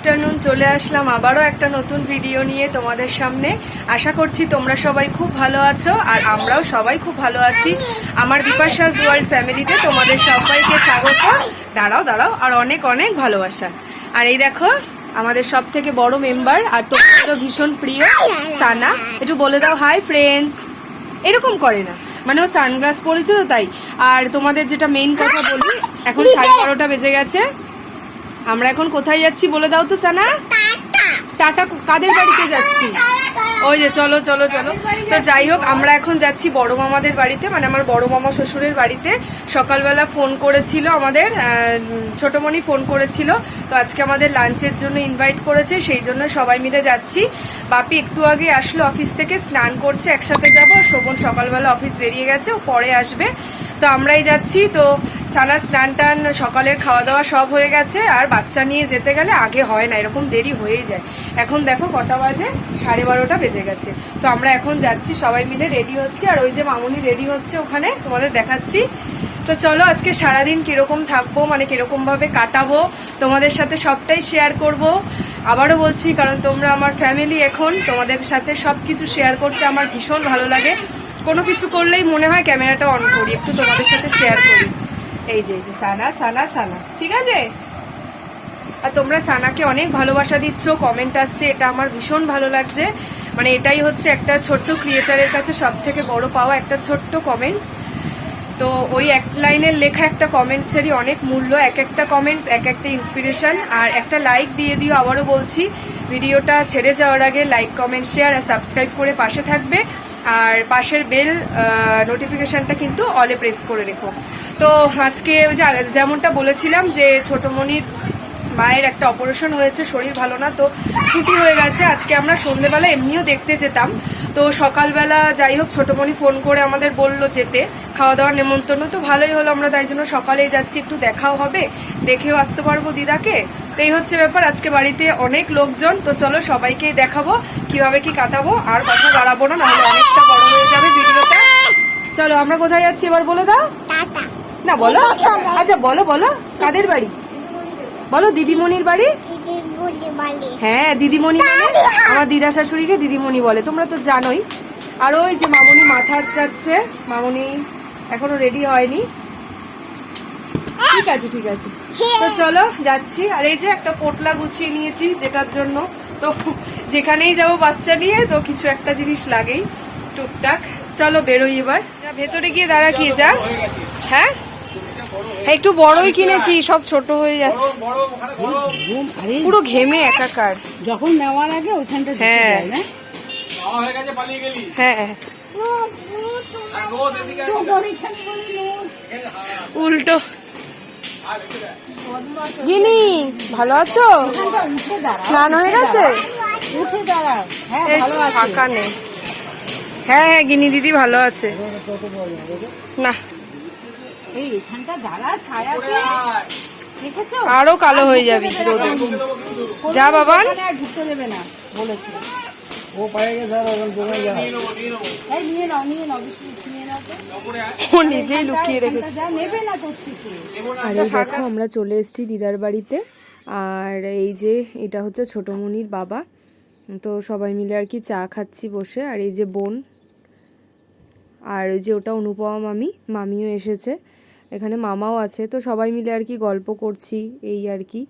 Afternoon চলে আসলাম আবারও একটা নতুন ভিডিও নিয়ে তোমাদের সামনে। আশা করছি তোমরা সবাই খুব ভালো আছো আর আমরাও সবাই খুব ভালো আছি। আমার বিপাশাস ওয়ার্ল্ড ফ্যামিলিতে তোমাদের সবাইকে স্বাগত। দাঁড়াও দাঁড়াও, আর অনেক অনেক ভালোবাসা। আর এই দেখো, আমাদের সব থেকে বড় মেম্বার আর তোমাদেরও ভীষণ প্রিয়, সানা। একটু বলে দাও হাই ফ্রেন্ডস এরকম করে না। মানে ও সানগ্লাস পরেছে তো তাই। আর তোমাদের যেটা মেইন কথা বলি, এখন সাড়ে বারোটা বেজে গেছে। আমরা এখন কোথায় যাচ্ছি বলে দাও তো সানা? টাটা। কাদের বাড়িতে যাচ্ছি? ওই যে চলো চলো চলো। তো যাই হোক আমরা এখন যাচ্ছি বড় মামাদের বাড়িতে মানে আমার বড় মামা শ্বশুরের বাড়িতে। সকালবেলা ফোন করেছিল আমাদের ছোটমণি ফোন করেছিল। তো আজকে আমাদের লাঞ্চের জন্য ইনভাইট করেছে সেই জন্য সবাই মিলে যাচ্ছি। বাপি একটু আগে আসলো অফিস থেকে স্নান করছে একসাথে যাব। শোভন সকালবেলা অফিস বেরিয়ে গেছে ও পরে আসবে। তো আমরাই যাচ্ছি তো সানা স্নান টান, সকালের খাওয়া দাওয়া সব হয়ে গেছে, আর বাচ্চা নিয়ে যেতে গেলে আগে হয় না, এরকম দেরি হয়েই যায়। এখন দেখো কটা বাজে, সাড়ে বারোটা বেজে গেছে। তো আমরা এখন যাচ্ছি, সবাই মিলে রেডি হচ্ছি, আর ওই যে মামুনি রেডি হচ্ছে ওখানে, তোমাদের দেখাচ্ছি। তো চলো আজকে সারাদিন কীরকম থাকব মানে কীরকম ভাবে কাটাবো, তোমাদের সাথে সবটাই শেয়ার করব। আবারও বলছি, কারণ তোমরা আমার ফ্যামিলি এখন, তোমাদের সাথে সব কিছু শেয়ার করতে আমার ভীষণ ভালো লাগে। কোনো কিছু করলেই মনে হয় ক্যামেরাটা অন করি, একটু তোমাদের সাথে শেয়ার করি। এই যে এই যে, সানা সানা সানা, ঠিক আছে? আর তোমরা সানাকে অনেক ভালোবাসা দিচ্ছ কমেন্ট আসছে, এটা আমার ভীষণ ভালো লাগছে। মানে এটাই হচ্ছে একটা ছোট্ট ক্রিয়েটারের কাছে সব থেকে বড় পাওয়া একটা ছোট্ট কমেন্টস তো ওই এক লাইনের লেখা একটা কমেন্টসেরই অনেক মূল্য, এক একটা কমেন্টস এক একটা ইন্সপিরেশন আর একটা লাইক দিয়ে দিও, আবারও বলছি, ভিডিওটা ছেড়ে যাওয়ার আগে লাইক কমেন্ট শেয়ার আর সাবস্ক্রাইব করে পাশে থাকবে। আর পাশের বেল নোটিফিকেশনটা কিন্তু অলে প্রেস করে রেখো। তো আজকে ওই যে যেমনটা বলেছিলাম যে ছোটমণির মায়ের একটা অপারেশন হয়েছে, শরীর ভালো না, তো ছুটি হয়ে গেছে। আজকে আমরা সন্ধেবেলা এমনিও দেখতে যেতাম। তো সকালবেলা যাই হোক, ছোটমণি ফোন করে আমাদের বলল যেতে। খাওয়া দাওয়ার নেমন্তন্ন তো ভালোই হলো, আমরা তাই জন্য সকালেই যাচ্ছি, একটু দেখাও হবে। দেখেও আসতে পারব দিদাকে। তো এই হচ্ছে ব্যাপার আজকে বাড়িতে অনেক লোকজন তো চলো সবাইকেই দেখাবো কীভাবে কি কাটাবো আর কথা বাড়াবো না নাহলে অনেকটা বড় হয়ে যাবে ভিডিওটা। চলো আমরা কোথায় যাচ্ছি এবার বলে দাও? না বলো। আচ্ছা বলো বলো। কাদের বাড়ি? বলো দিদিমণির বাড়ি? হ্যাঁ দিদিমণি মানে আমার দিদা শাশুড়িকে দিদিমণি বলে তোমরা তো জানোই। আর ওই যে মামনি মাথা আঁচড়াচ্ছে মামনি এখনও রেডি হয়নি। ঠিক আছে ঠিক আছে। তো চলো যাচ্ছি। আর এই যে একটা পোটলা গুছিয়ে নিয়েছি যেটার জন্য। তো যেখানেই যাব বাচ্চা নিয়ে তো কিছু একটা জিনিস লাগেই। টুকটাক। চলো বেরোই এবার। যা ভেতরে গিয়ে দাঁড়া কি যা। হ্যাঁ? হ্যাঁ একটু বড়ই কিনেছি সব ছোট হয়ে যাচ্ছে। পুরো ঘেমে একাকার। যখন নেওয়ার আগে ওইখানটা হ্যাঁ। হয়ে? গেছে পালিয়ে গেলি। হ্যাঁ। আয়। উল্টো। গিনি ভালো আছো? স্নান হয়ে গেছে? হ্যাঁ ফাঁকা নেই। হ্যাঁ হ্যাঁ গিনি দিদি ভালো আছে। না। এই এখানটা দাঁড়া ছায়াতে দেখেছ আরও কালো হয়ে যাবি যা বাবান। ঢুকতে দেবে না বলেছে। ও নিজেই লুকিয়ে রেখেছে। যা নেবে না আর দেখো আমরা চলে এসেছি দিদার বাড়িতে। আর এই যে এটা হচ্ছে ছোটমণির বাবা। তো সবাই মিলে আর কি চা খাচ্ছি বসে। আর এই যে বোন। আর ওই যে ওটা অনুপমা মামি মামিও এসেছে। এখানে মামাও আছে। তো সবাই মিলে আর কি গল্প করছি এই আর কি।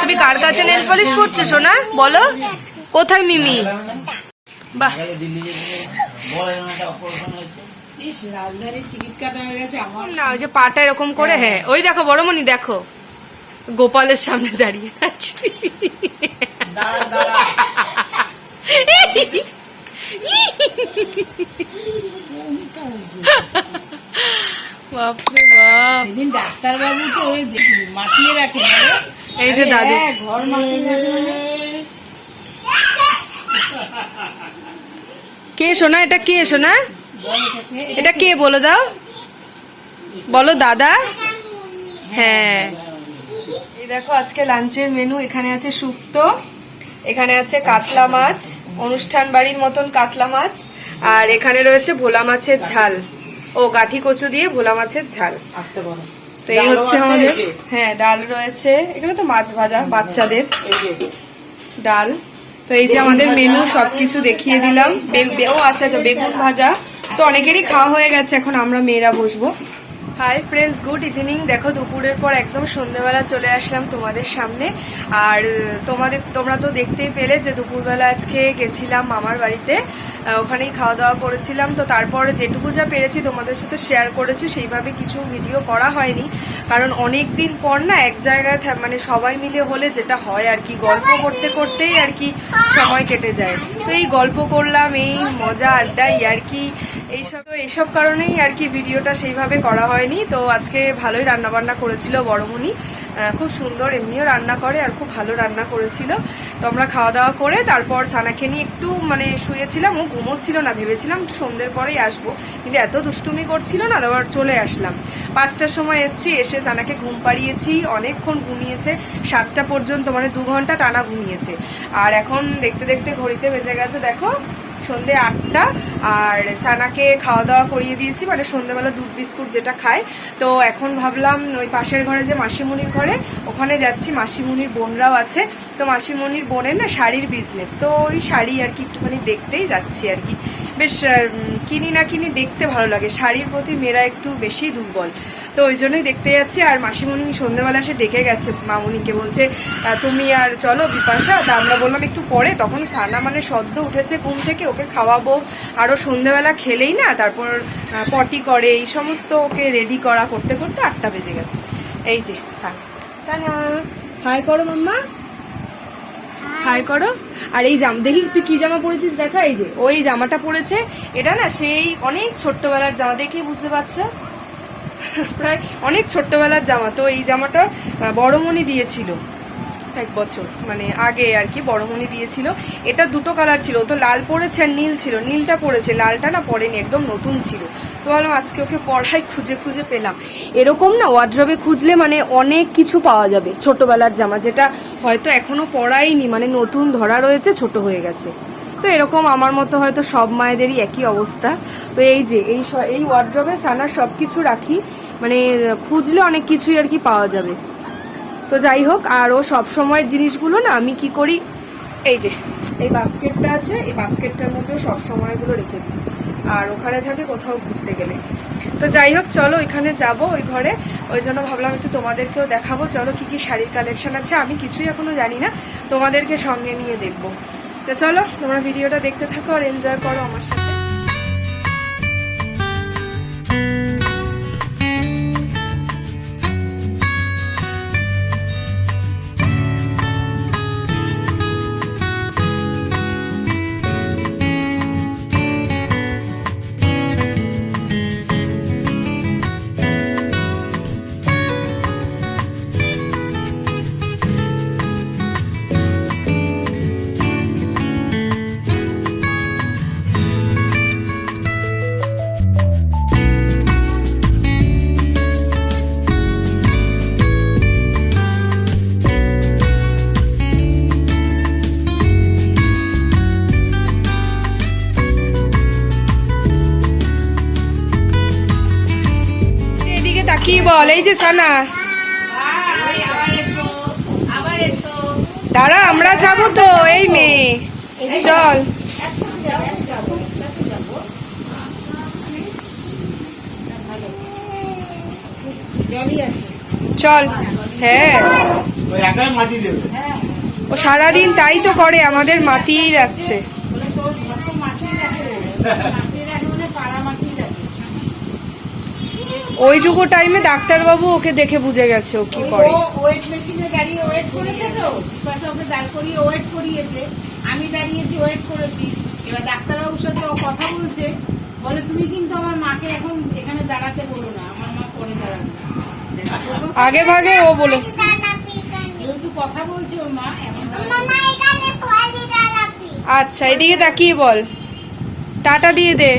তুমি কার কাছে নেল পলিশ পড়ছো সোনা? বলো। কোথায় মিমি? বাহ। হয়ে না ওই যে পাটা এরকম করে হ্যাঁ। ওই দেখো বড়মণি দেখো। গোপালের সামনে দাঁড়িয়ে আছে। বাপরে বাপ। সেদিন ডাক্তারবাবু তো ওই দেখি- রাখে এই যে দাদু। হ্যাঁ, ঘর মাতিয়ে রাখে মানে। কে শোনা এটা কে শোনা এটা কে বলে দাও? বলো দাদা। হ্যাঁ। এই দেখো আজকে লাঞ্চের মেনু এখানে আছে শুক্তো এখানে আছে কাতলা মাছ অনুষ্ঠান বাড়ির মতন কাতলা মাছ আর এখানে রয়েছে ভোলা মাছের ঝাল। ও গাঠি কচু দিয়ে ভোলা মাছের ঝাল। আসতে বলো। তো এই হচ্ছে আমাদের হ্যাঁ ডাল রয়েছে। এখানে তো মাছ ভাজা বাচ্চাদের। ডাল। তো এই যে আমাদের মেনু সবকিছু দেখিয়ে দিলাম। ও আচ্ছা আচ্ছা বেগুন ভাজা। তো অনেকেরই খাওয়া হয়ে গেছে এখন আমরা মেয়েরা বসবো। হাই ফ্রেন্ডস গুড ইভিনিং দেখো, দুপুরের পর একদম সন্ধ্যেবেলা চলে আসলাম তোমাদের সামনে। আর তোমাদের, তোমরা তো দেখতেই পেলে যে দুপুরবেলা আজকে গেছিলাম মামার বাড়িতে। ওখানেই খাওয়া দাওয়া করেছিলাম। তো তারপর যেটুকু যা পেরেছি তোমাদের সাথে শেয়ার করেছি, সেইভাবে কিছু ভিডিও করা হয়নি। কারণ অনেক দিন পর না এক জায়গায় মানে সবাই মিলে হলে যেটা হয় আর কি, গল্প করতে করতেই আর কি সময় কেটে যায়। তো এই গল্প করলাম, এই মজা আড্ডা আর কি, এইসব এইসব কারণেই আর কি ভিডিওটা সেইভাবে করা হয়নি তো আজকে ভালোই রান্না বান্না করেছিল বড়মুনি। আহ, খুব সুন্দর এমনিও রান্না করে আর খুব ভালো রান্না করেছিল। তো আমরা খাওয়া দাওয়া করে তারপর সানাকে নিয়ে একটু মানে শুয়েছিলাম ও ঘুমোচ্ছিল না ভেবেছিলাম একটু সন্ধ্যের পরেই আসব। কিন্তু এত দুষ্টুমি করছিল না তারপর চলে আসলাম। পাঁচটার সময় এসছি এসে সানাকে ঘুম পাড়িয়েছি অনেকক্ষণ ঘুমিয়েছে। সাতটা পর্যন্ত মানে দু ঘণ্টা টানা ঘুমিয়েছে। আর এখন দেখতে দেখতে ঘড়িতে বেজে গেছে দেখো সন্ধে আটটা, আর সানাকে খাওয়া দাওয়া করিয়ে দিয়েছি মানে সন্ধ্যেবেলা দুধ, বিস্কুট যেটা খায়। তো এখন ভাবলাম ওই পাশের ঘরে যে মাসিমণির ঘরে, ওখানে যাচ্ছি, মাসিমণির বোনরাও আছে। তো মাসিমণির বোনের না শাড়ির বিজনেস তো ওই শাড়ি আর কি একটুখানি দেখতেই যাচ্ছি আর কি। বেশ কিনি না কিনি দেখতে ভালো লাগে, শাড়ির প্রতি মেয়েরা একটু বেশি দুর্বল। তো ওই জন্যই দেখতে যাচ্ছি। আর মাসিমণি সন্ধ্যেবেলা সে ডেকে গেছে। মামুনিকে বলছে তুমি আর চলো বিপাশা। তা আমরা বললাম একটু পরে। তখন সানা মানে সদ্য উঠেছে ঘুম থেকে ওকে খাওয়াবো। আরও সন্ধ্যেবেলা খেলেই না তারপর পটি করে এই সমস্ত ওকে রেডি করা করতে করতে আটটা বেজে গেছে। এই যে সানা। সানা হাই করো মাম্মা। হাই করো। আর এই জামা দেখি তুই কি জামা পরেছিস দেখা এই যে ওই জামাটা পরেছে। এটা না সেই অনেক ছোট্টবেলার জামা দেখে বুঝতে পারছ? প্রায় অনেক ছোট্টবেলার জামা। তো এই জামাটা বড়মণি দিয়েছিল এক বছর মানে আগে আর কি বড়মণি দিয়েছিল। এটা দুটো কালার ছিল তো লাল পরেছে আর নীল ছিল। নীলটা পরেছে, লালটা না পরেনি, একদম নতুন ছিল। তো ভাবলাম আজকে ওকে পড়াই, খুঁজে খুঁজে পেলাম। এরকম না ওয়ার্ড্রবে খুঁজলে মানে অনেক কিছু পাওয়া যাবে ছোটবেলার জামা, যেটা হয়তো এখনও পরাইনি মানে নতুন ধরা রয়েছে, ছোট হয়ে গেছে। তো এরকম আমার মতো হয়তো সব মায়েদেরই একই অবস্থা। তো এই যে, এই এই ওয়ার্ড্রবে সানার সব কিছু রাখি মানে খুঁজলে অনেক কিছুই আর কি পাওয়া যাবে। তো যাই হোক, আর ও সব সময়ের জিনিসগুলো না আমি কি করি, এই যে, এই বাস্কেটটা আছে, এই বাস্কেটটার মধ্যে সব সময়গুলো রেখে দিই। আর ওখানে থাকে কোথাও ঘুরতে গেলে। তো যাই হোক, চলো ওইখানে যাব ওই ঘরে। ওই জন্য ভাবলাম একটু তোমাদেরকেও দেখাবো, চলো কি কি শাড়ির কালেকশন আছে, আমি কিছুই এখনও জানি না। তোমাদেরকে সঙ্গে নিয়ে দেখব। তো চলো তোমরা ভিডিওটা দেখতে থাকো আর এনজয় করো আমার সাথে। তাকিয়ে বল? এই যে সানা। দাঁড়া, আমরা যাব তো, এই মেয়ে। চল। চল। হ্যাঁ। ও সারাদিন তাই তো করে, আমাদের মাতিয়েই রাখছে বলে তোর ঘর তো মাটি রাখে মাটি রাখে মানে পাড়া মাটি রাখে ওইটুকু টাইমে ডাক্তারবাবু ওকে দেখে বুঝে গেছে ও কি করে। ওয়েট মেশিনে দাঁড়িয়ে ওয়েট করেছে তো। পাশে ওকে দাঁড় করিয়ে ওয়েট করিয়েছে। আমি দাঁড়িয়েছি ওয়েট করেছি। এবার ডাক্তারবাবুর সাথে ও কথা বলছে। বলে তুমি কিন্তু আমার মাকে এখন এখানে দাঁড়াতে বলো না। আমার মা পরে দাঁড়াবে আগে ভাগে ও বলে। যেহেতু কথা বলছে ওর মা এখন আচ্ছা এদিকে তাকিয়ে বল। টাটা দিয়ে দে।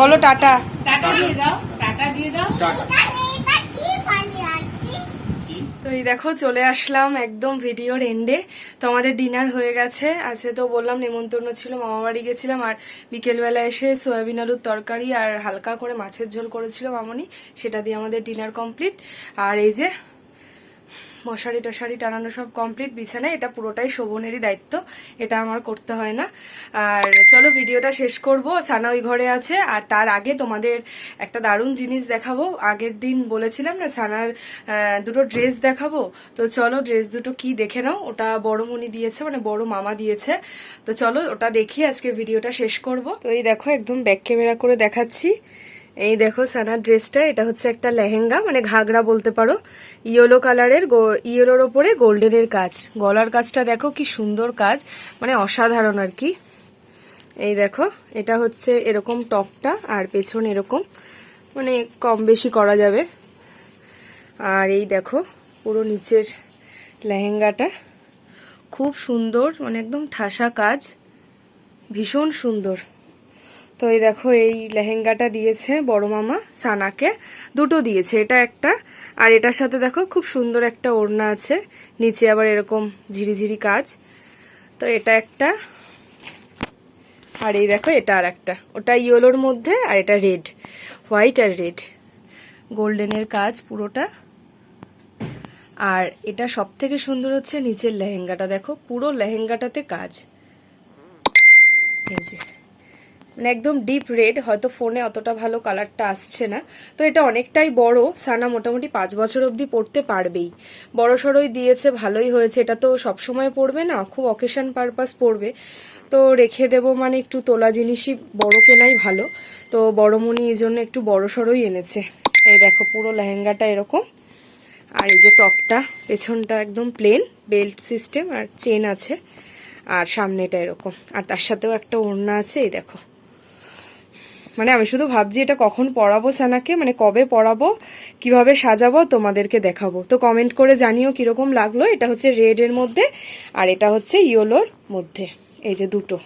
বলো টাটা। টাটা দিয়ে দাও। টাটা দিয়ে দাও। তো এই দেখো চলে আসলাম একদম ভিডিওর এন্ডে তো আমাদের ডিনার হয়ে গেছে। আছে তো বললাম নেমন্তন্ন ছিল মামা বাড়ি গেছিলাম আর বিকেলবেলা এসে সয়াবিন আলুর তরকারি আর হালকা করে মাছের ঝোল করেছিল মামনি। সেটা দিয়ে আমাদের ডিনার কমপ্লিট আর এই যে মশারি টশারি টানানো সব কমপ্লিট বিছানায় এটা পুরোটাই শোভনেরই দায়িত্ব, এটা আমার করতে হয় না। আর চলো ভিডিওটা শেষ করব, সানা ওই ঘরে আছে, আর তার আগে তোমাদের একটা দারুণ জিনিস দেখাবো। আগের দিন বলেছিলাম না, সানার দুটো ড্রেস দেখাবো। তো চলো ড্রেস দুটো কি দেখে নাও, ওটা বড় মনি দিয়েছে মানে বড় মামা দিয়েছে। তো চলো ওটা দেখি, আজকে ভিডিওটা শেষ করব। তো এই দেখো, একদম ব্যাক ক্যামেরা করে দেখাচ্ছি। এই দেখো সানার ড্রেসটা এটা হচ্ছে একটা লেহেঙ্গা মানে ঘাগরা বলতে পারো। ইয়েলো কালারের ইয়েলোর ওপরে গোল্ডেনের কাজ। গলার কাজটা দেখো কি সুন্দর কাজ মানে অসাধারণ আর কি। এই দেখো, এটা হচ্ছে এরকম টপটা, আর পেছন এরকম মানে কম বেশি করা যাবে। আর এই দেখো, পুরো নিচের লেহেঙ্গাটা। খুব সুন্দর মানে একদম ঠাসা কাজ, ভীষণ সুন্দর। তো এই দেখো, এই লেহেঙ্গাটা দিয়েছে বড় মামা সানাকে। দুটো দিয়েছে, এটা একটা। আর এটার সাথে দেখো, খুব সুন্দর একটা ওড়না আছে। নিচে আবার এরকম ঝিরিঝিরি কাজ। তো এটা একটা। আর এই দেখো, এটা আর একটা। ওটা ইয়েলোর মধ্যে আর এটা রেড। হোয়াইট আর রেড। গোল্ডেনের কাজ পুরোটা। আর এটা সব থেকে সুন্দর হচ্ছে নিচের লেহেঙ্গাটা। দেখো, পুরো লেহেঙ্গাটাতে কাজ। এই যে। মানে একদম ডিপ রেড হয়তো ফোনে অতটা ভালো কালারটা আসছে না। তো এটা অনেকটাই বড়। সানা মোটামুটি পাঁচ বছর অবধি পড়তে পারবেই। বড় সড়ই দিয়েছে, ভালোই হয়েছে। এটা তো সবসময় পড়বে না, খুব অকেশন পারপাস পড়বে। তো রেখে দেব মানে একটু তোলা জিনিসই, বড় কেনাই ভালো। তো বড় মনি এই জন্য একটু বড় সড়ই এনেছে। এই দেখো, পুরো লেহেঙ্গাটা এরকম। আর এই যে টপটা, পেছনটা একদম প্লেন বেল্ট সিস্টেম আর চেন আছে। আর সামনেটা এরকম। আর তার সাথেও একটা ওড়না আছে, এই দেখো। মানে আমি শুধু ভাবছি এটা কখন পড়াবো সানাকে মানে কবে পড়াবো, কীভাবে সাজাবো, তোমাদেরকে দেখাবো। তো কমেন্ট করে জানিও কীরকম লাগল। এটা হচ্ছে রেড এর মধ্যে আর এটা হচ্ছে ইয়োলোর মধ্যে। এই যে দুটো।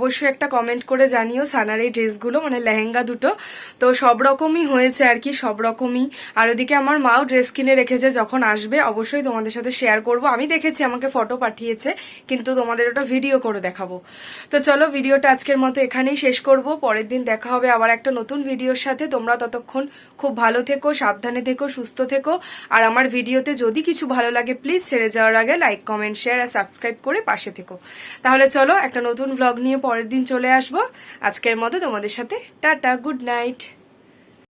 অবশ্যই একটা কমেন্ট করে জানিও, সানার এই ড্রেসগুলো মানে লেহেঙ্গা দুটো। তো সব রকমই হয়েছে আর কি, সব রকমই। আর ওদিকে আমার মাও ড্রেস কিনে রেখেছে, যখন আসবে অবশ্যই তোমাদের সাথে শেয়ার করব। আমি দেখেছি, আমাকে ফটো পাঠিয়েছে, কিন্তু তোমাদের ওটা ভিডিও করে দেখাবো। তো চলো ভিডিওটা আজকের মতো এখানেই শেষ করব। পরের দিন দেখা হবে আবার একটা নতুন ভিডিওর সাথে। তোমরা ততক্ষণ খুব ভালো থেকো, সাবধানে থেকো, সুস্থ থেকো। আর আমার ভিডিওতে যদি কিছু ভালো লাগে প্লিজ ছেড়ে যাওয়ার আগে লাইক কমেন্ট শেয়ার আর সাবস্ক্রাইব করে পাশে থেকো। তাহলে চলো, একটা নতুন ব্লগ নিয়ে পরের দিন চলে আসব। আজকের মতো তোমাদের সাথে টাটা গুড নাইট।